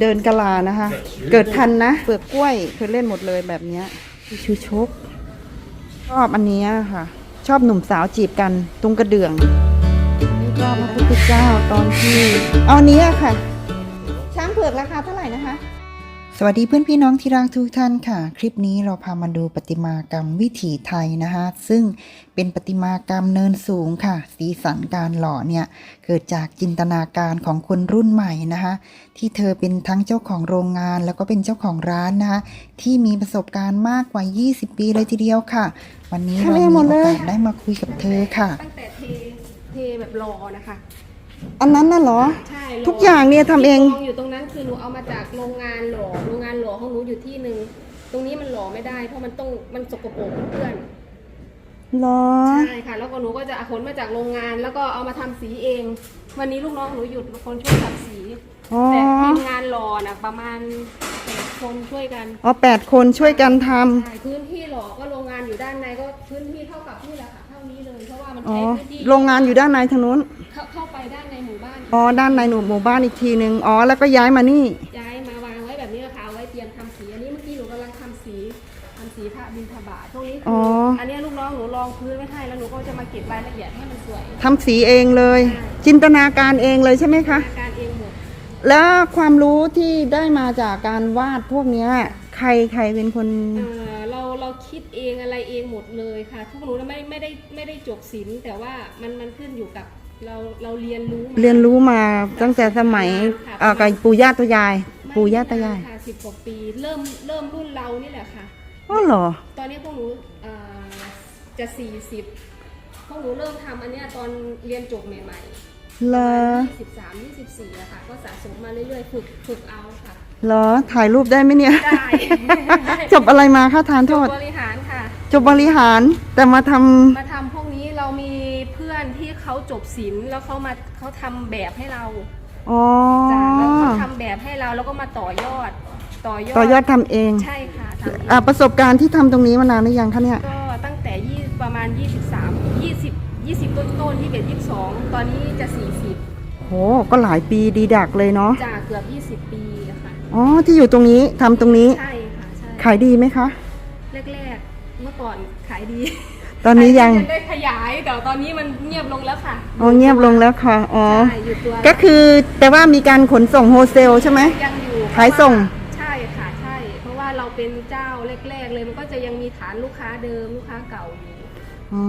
เดินกะลานะคะ เกิดทันนะ เปลือกกล้วยเคยเล่นหมดเลยแบบเนี้ยชูชก ชอบอันเนี้ยค่ะ ชอบหนุ่มสาวจีบกันตรงกระเดื่องนี่ก็พระพุทธเจ้าตอนที่ เอาอันเนี้ยค่ะ ช้างเผือกราคาเท่าไหร่นะคะ สวัสดีเพื่อนพี่น้องที่รักทุกท่านค่ะ คลิปนี้เราพามาดูประติมากรรมวิถีไทยนะคะซึ่งเป็นประติมากรรมเนินสูงค่ะ สีสันการหล่อเนี่ยเกิดจากจินตนาการของคนรุ่นใหม่นะคะที่เธอเป็นทั้งเจ้าของโรงงาน แล้วก็เป็นเจ้าของร้านนะคะที่มีประสบการณ์มากกว่า 20 ปีเลยทีเดียวค่ะ วันนี้เรามีโอกาสได้มาคุยกับเธอค่ะ ตั้งแต่เทเทแบบรอนะคะ อันนั้นน่ะเหรอ ใช่รทุกอย่างเนี่ยทำเอง ที่กอยู่ตรงนั้นคือหนูเอามาจากโรงงานหล่อโรงงานหล่อของหนูอยู่ที่หนึ่งตรงนี้มันหล่อไม่ได้เพราะมันต้องมันสกปรกเพื่อนเหรอ ใช่ค่ะ แล้วก็หนูก็จะเอาขนมาจากโรงงาน แล้วก็เอามาทำสีเอง วันนี้ลูกน้องหนูหยุดคนช่วยตัดสีอ๋อ แต่ทีมงานหล่อนะประมาณแปดคนช่วยกันอ๋อแปดคนช่วยกันทำ ใช่พื้นที่หล่อก็โรงงานอยู่ด้านในก็พื้นที่เท่ากับนี่แหละค่ะเท่านี้เลยเพราะว่ามันอ๋อ ใช้พื้นที่ โรงงานอยู่ด้านในทางนู้น เข้าเข้าไปด้านในหมู่บ้านอ๋อด้านในหนูหมู่บ้านอีกทีหนึ่งอ๋อแล้วก็ย้ายมานี่ ย้ายมาวางไว้แบบนี้นะคะเอาไว้เตรียมทำสีอันนี้เมื่อกี้หนูกำลังทำสีทำสีพระบิณฑบาตตรงนี้คือ๋ออ อันนี้ลูกน้องหนูลองพื้นไว้ให้แล้วหนูก็จะมาเก็บรายละเอียดให้มันสวยทำสีเองเลย จินตนาการเองเลยใช่ไหมคะการเองหมดแล้วความรู้ที่ได้มาจากการวาดพวกเนี้ย ใครใครเป็นคน เอ่อเราเราคิดเองอะไรเองหมดเลยค่ะทุกหนูไม่ไม่ได้ไม่ได้จบศิลป์แต่ว่ามันมันขึ้นอยู่กับ เราเราเรียนรู้มาเรียนรู้มาตั้งแต่สมัยเอ่อกับปู่ย่าตายาย ปู่ย่าตายายค่ะสิบกว่าปี เริ่มเริ่มรุ่นเรานี่แหละค่ะ อ๋อเหรอ ตอนนี้พวกหนูเอ่อจะสี่สิบพวกหนูเริ่มทำอันเนี้ยตอนเรียนจบใหม่ๆเหรอยี่สิบสามยี่สิบสี่อะค่ะ ก็สะสมมาเรื่อยๆฝึกฝึกเอาค่ะ เหรอ ถ่ายรูปได้ไหมเนี่ย ได้ จบอะไรมาคะทานโทจบษบริหารค่ะ จบบริหารแต่มาทำ มาทำพวกนี้เรามี เพื่อนที่เขาจบศิลป์แล้วเขามาเขาทำแบบให้เราอ๋อจ้ะแล้วเขาทำแบบให้เราแล้วก็มาต่อยอด ต่อยอดต่อยอดทำเองใช่ค่ะทำเองอะประสบการณ์ที่ทำตรงนี้มานานหรือยังคะเนี่ย ก็ตั้งแต่ยี่ประมาณ 23 20 20 ต้นต้นๆ21 22 ตอนนี้จะ 40โห ก็หลายปีดีดักเลยเนาะจากเกือบ 20 ปีอะค่ะ อ๋อ ที่อยู่ตรงนี้ทำตรงนี้ ใช่ค่ะใช่ขายดีไหมคะ แรกๆเมื่อก่อนขายดี ตอนนี้ยังขายดีจได้ขยายแต่ตอนนี้มันเงียบลงแล้วค่ะอ๋อเงียบลงแล้วค่ะอ๋อใช่อยู่ตัวก็คือแต่ว่ามีการขนส่งโฮเซลใช่ไหม ยังอยู่ขายส่ง ใช่ค่ะใช่ เพราะว่าเราเป็นเจ้าแรกๆเลยมันก็จะยังมีฐานลูกค้าเดิมลูกค้าเก่าอยู่อ๋อ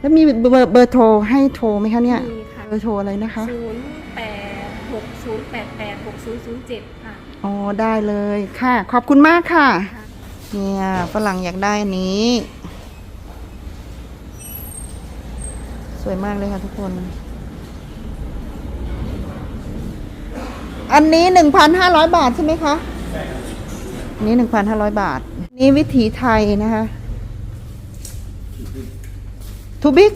แล้วมีเบอร์เบอร์โทรให้โทรไหมคะเนี่ยมีค่ะเบอร์โทรอะไรนะคะ ศูนย์แปดหกศูนย์แปดแปดหกศูนย์ศูนย์เจ็ดค่ะ อ๋อได้เลยค่ะ ขอบคุณมากค่ะค่ะเนี่ยฝรั่งอยากได้อันนี้ สวยมากเลยค่ะทุกคน อันนี้หนึ่งพันห้าร้อยบาทใช่ไหมคะนนี้หนึ่งพันห้าร้อยบาท นี่วิถีไทยนะคะทูบิก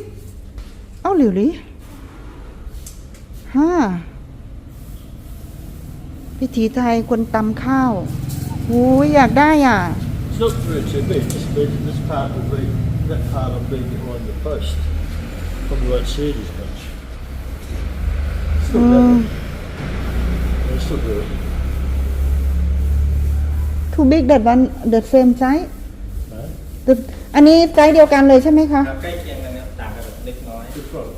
เอ้าหลิวลิฮ่าวิถีไทยคนตำข้าวโอ้ยอยากได้อะ It's not very too big, just big. This part will be, that part will be behind the post. Probably won't see it as much. Still Mm. mm. It's still good. too big that one the same size No? The อันนี้ไซส์เดียวกันเลยใช่ไหมคะ ครับใกล้เคียงกันนะครับต่างกันแบบเล็กน้อย Good one.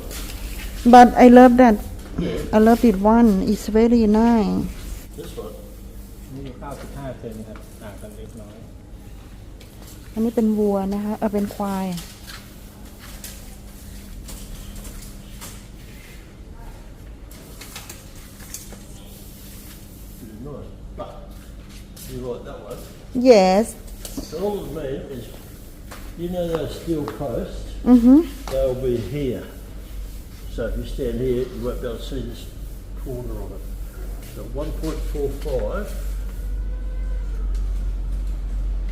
but I love that I love it one it's very nice This one. นี่ข้าว15เซนครับต่างกันเล็กน้อย อันนี้เป็นวัวนะคะเออเป็นควาย like that one. yes So all it means is, you know those steel posts? อือฮึ They'll be here. So if you stand here, you won't be able to see this corner of it. So 1.45,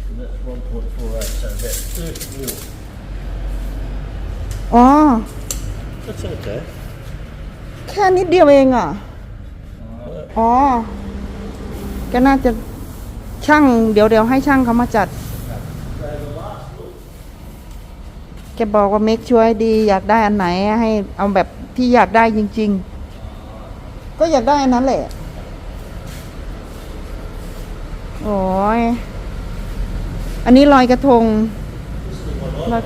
and that's 1.48, so about 30 mil. อ๋อ That's okay. แค่นิดเดียวเองอ่ะ อ๋อ ก็น่าจะ ช่างเดี๋ยวเดี๋ยวให้ช่างเขามาจัด แกบอกว่าเมคช่วยดี อยากได้อันไหน ให้เอาแบบที่อยากได้จริง ๆ ก็อยากได้อันนั้นแหละ โอ้ย อันนี้ลอยกระทงลอย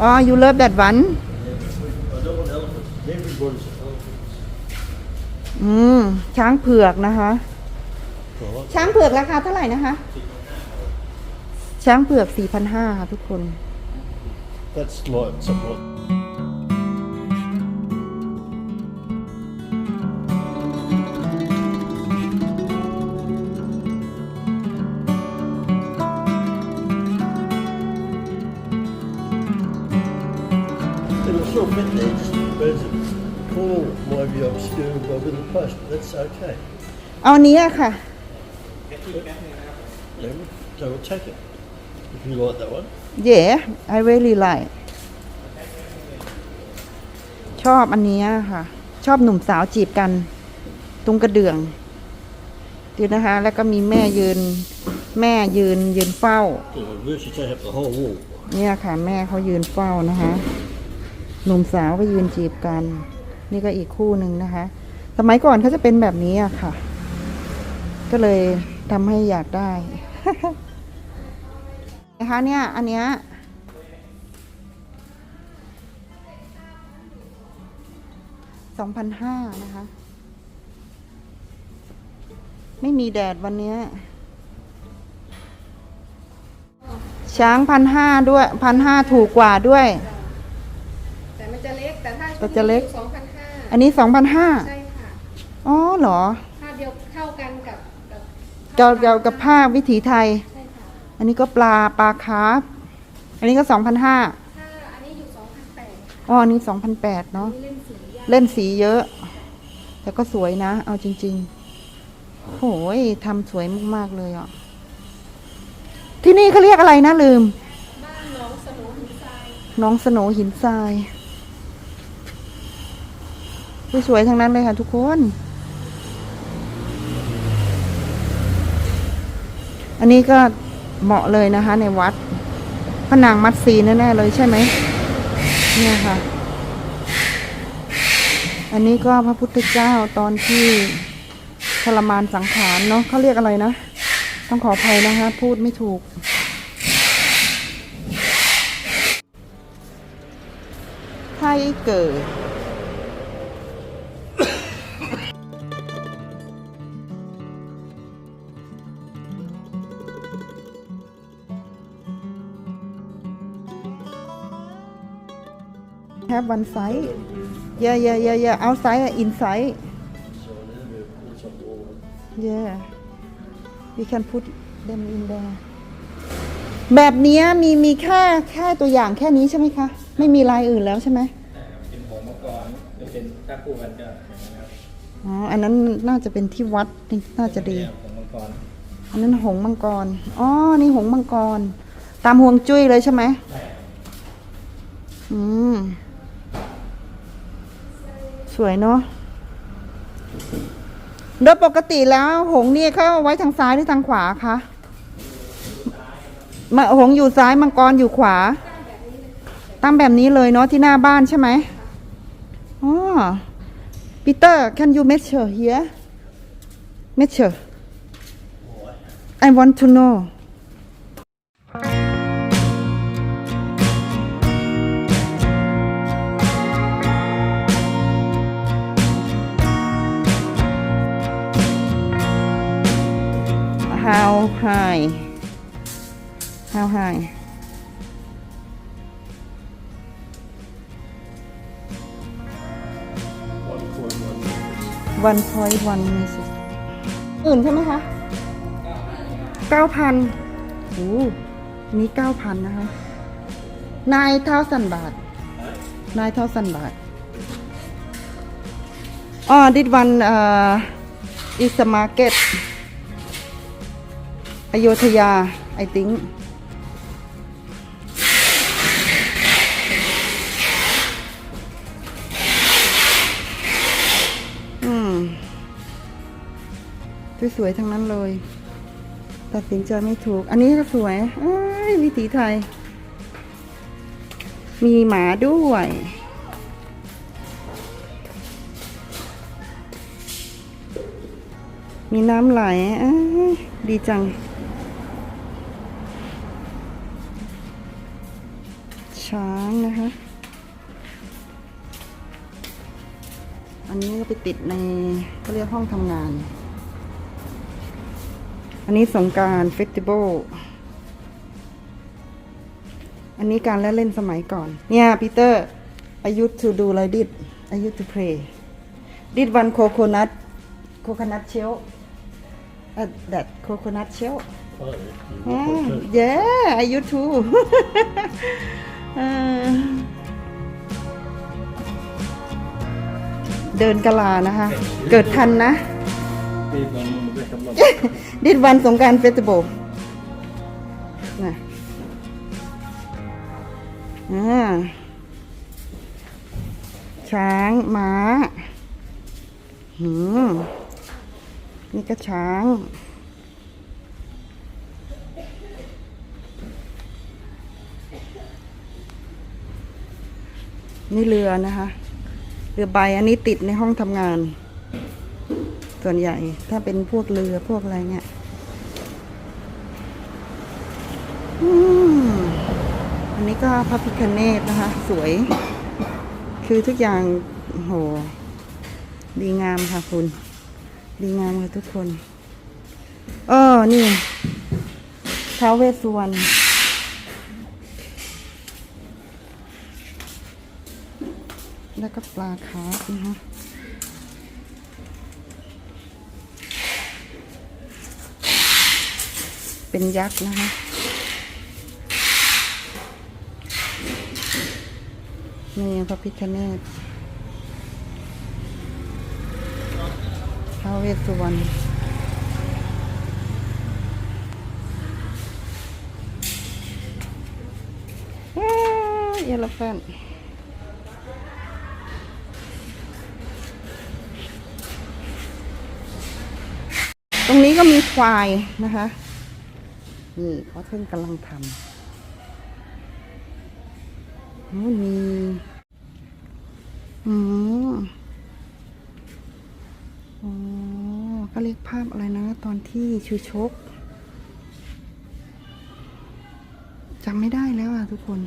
อ๋อ you love that one อืม ช้างเผือกนะคะ ช้างเผือกราคาเท่าไหร่นะคะ ช้างเผือกสี่พันห้าค่ะทุกคน that's like something like 'Cause It'll still fit there, just depends if corner might be obscured by a little post, but that's okay. เอาอันนี้อะค่ะ Then, so we'll take it. If you like that one. Yeah I really like ชอบอันเนี้ยค่ะ ชอบหนุ่มสาวจีบกัน ตรงกระเดื่องดูนะคะ แล้วก็มีแม่ยืน แม่ยืนยืนเฝ้า It'll virtually take up the whole wall. เนี่ยค่ะ แม่เขายืนเฝ้านะคะหนุ่มสาวก็ยืนจีบกัน นี่ก็อีกคู่หนึ่งนะคะ สมัยก่อนเขาจะเป็นแบบนี้อะค่ะ ก็เลย ทำให้อยากได้นะคะเนี่ย อันเนี้ยสองพันห้านะคะ ไม่มีแดดวันเนี้ยช้างพันห้าด้วยพันห้าถูกกว่าด้วย แต่มันจะเล็กแต่ถ้าแต่จะเล็กสองพันห้าอันนี้สองพันห้าใช่ค่ะอ๋อเหรอถ้าเดียวเท่ากันกับกับ เกี่ยวเกี่ยวกับผ้าวิถีไทย ใช่ค่ะอันนี้ก็ปลาปลาคาร์ฟอันนี้ก็สองพันห้าถ้าอันนี้อยู่สองพันแปดอ๋ออันนี้สองพันแปดเนาะ นี่เล่นสียากเล่นสีเยอะ แต่ก็สวยนะ เอาจริงๆโหยทำสวยมาก ๆ เลยอะ ที่นี่เขาเรียกอะไรนะลืม บ้านหน้องสโนหินทรายน้องสโหนหินทรายสวยๆทั้งนั้นเลยค่ะทุกคน อันนี้ก็เหมาะเลยนะคะ ในวัดผนังมัดซีแน่ๆเลยใช่ไหมเนี่ยค่ะ อันนี้ก็พระพุทธเจ้าตอนที่ทรมานสังขารเนาะเขาเรียกอะไรนะ ต้องขออภัยนะคะ พูดไม่ถูก ไทเกิด have one side yeah yeah yeah yeah outside and inside yeah we can put them in there แบบนี้มีมีแค่แค่ตัวอย่างแค่นี้ใช่ไหมคะ ไม่มีลายอื่นแล้วใช่ไหมเป็นหงส์มังกรจะเป็นถ้าคู่กันก็อ๋อ อันนั้นน่าจะเป็นที่วัดนี่น่าจะดีอันนั้นหงมังกร อ๋อ นี่หงมังกร ตามห่วงจุ้ยเลยใช่ไหมอืม สวยเนาะโดยปกติแล้ว หงนี่เขาเอาไว้ทางซ้ายหรือทางขวาคะมาหงอยู่ซ้ายมังกรอยู่ขวา ตั้งแบบนี้เลยเนาะที่หน้าบ้านใช่ไหมอ๋อ Peter can you measure here measure I want to know how high how high One point one. meters อื่นใช่ไหมคะเก้าพันโอ้อันนี้เก้าพันนะคะนายเท่าสันบาทนายเท่าสันบาทอ๋อ this one uh, is the market อโยธยา I think อืมสวยๆทั้งนั้นเลย ตัดสินใจไม่ถูก อันนี้ก็สวยยวิถีไทย มีหมาด้วยมีน้ำไหลดีจัง ช้างนะคะ อันนี้ก็ไปติดในก็เรียกห้องทำงาน อันนี้สงกรารเฟสติวัลอันนี้การเล่นเล่นสมัยก่อน เนี่ยปีเตอร์ I used to do like this I used to play did one coconut coconut shell uh, that coconut shell Oh, you yeah, want to- yeah I used to เออเดินกะลานะคะ เกิดทันนะ Be one on the back of my- ดิดวันสงกรารเฟสติวัลนะอ่าช้าง ม้าหืมนี่ก็ช้าง นี่เรือนะคะ เรือใบอันนี้ติดในห้องทำงาน ส่วนใหญ่ถ้าเป็นพวกเรือพวกอะไรเนี่ยอันนี้ก็พระพิคเนตนะคะ สวย คือทุกอย่างโอ้โหดีงามค่ะคุณ ดีงามค่ะทุกคน เออ นี่ท้าวเวสสุวรรณ แล้วก็ปลาคาร์ฟนะคะเป็นยักษ์นะคะนี่พระพิฆเนศท้าวเวสสุวรรณเอลแฟน ตรงนี้ก็มีควายนะคะ นี่เขาเพิ่งกำลังทำนู่นมีอืมอ๋อก็เรียกภาพอะไรนะ ตอนที่ชูชกจำไม่ได้แล้วอะทุกคน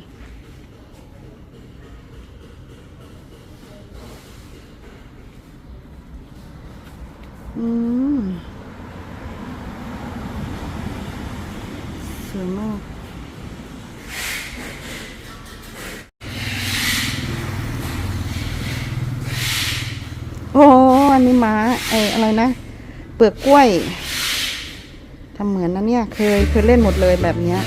อืม สวยมาก โอ้อันนี้ ม้าไออะไรนะ เปลือกกล้วยทำเหมือนนะเนี่ย เคยเคยเล่นหมดเลยแบบเนี้ย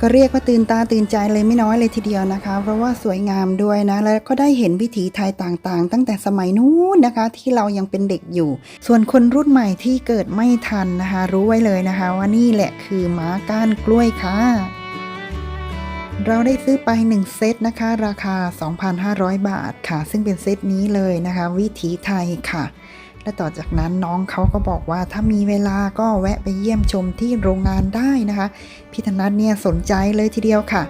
ก็เรียกว่าตื่นตาตื่นใจเลยไม่น้อยเลยทีเดียวนะคะ เพราะว่าสวยงามด้วยนะ แล้วก็ได้เห็นวิถีไทยต่างๆ ตั้งแต่สมัยนู้นนะคะ ที่เรายังเป็นเด็กอยู่ ส่วนคนรุ่นใหม่ที่เกิดไม่ทันนะคะ รู้ไว้เลยนะคะ ว่านี่แหละคือม้าก้านกล้วยค่ะ เราได้ซื้อไป 1 เซตนะคะ ราคา 2,500 บาทค่ะ ซึ่งเป็นเซตนี้เลยนะคะ วิถีไทยค่ะ และต่อจากนั้นน้องเขาก็บอกว่าถ้ามีเวลาก็แวะไปเยี่ยมชมที่โรงงานได้นะคะพี่ธนัทเนี่ยสนใจเลยทีเดียวค่ะ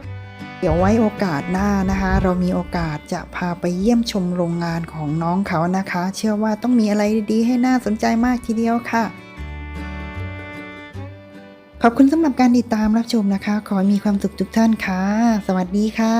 เดี๋ยวไว้โอกาสหน้านะคะ เรามีโอกาสจะพาไปเยี่ยมชมโรงงานของน้องเขานะคะ เชื่อว่าต้องมีอะไรดีๆให้น่าสนใจมากทีเดียวค่ะ ขอบคุณสำหรับการติดตามรับชมนะคะ ขอให้มีความสุขทุกท่านค่ะ สวัสดีค่ะ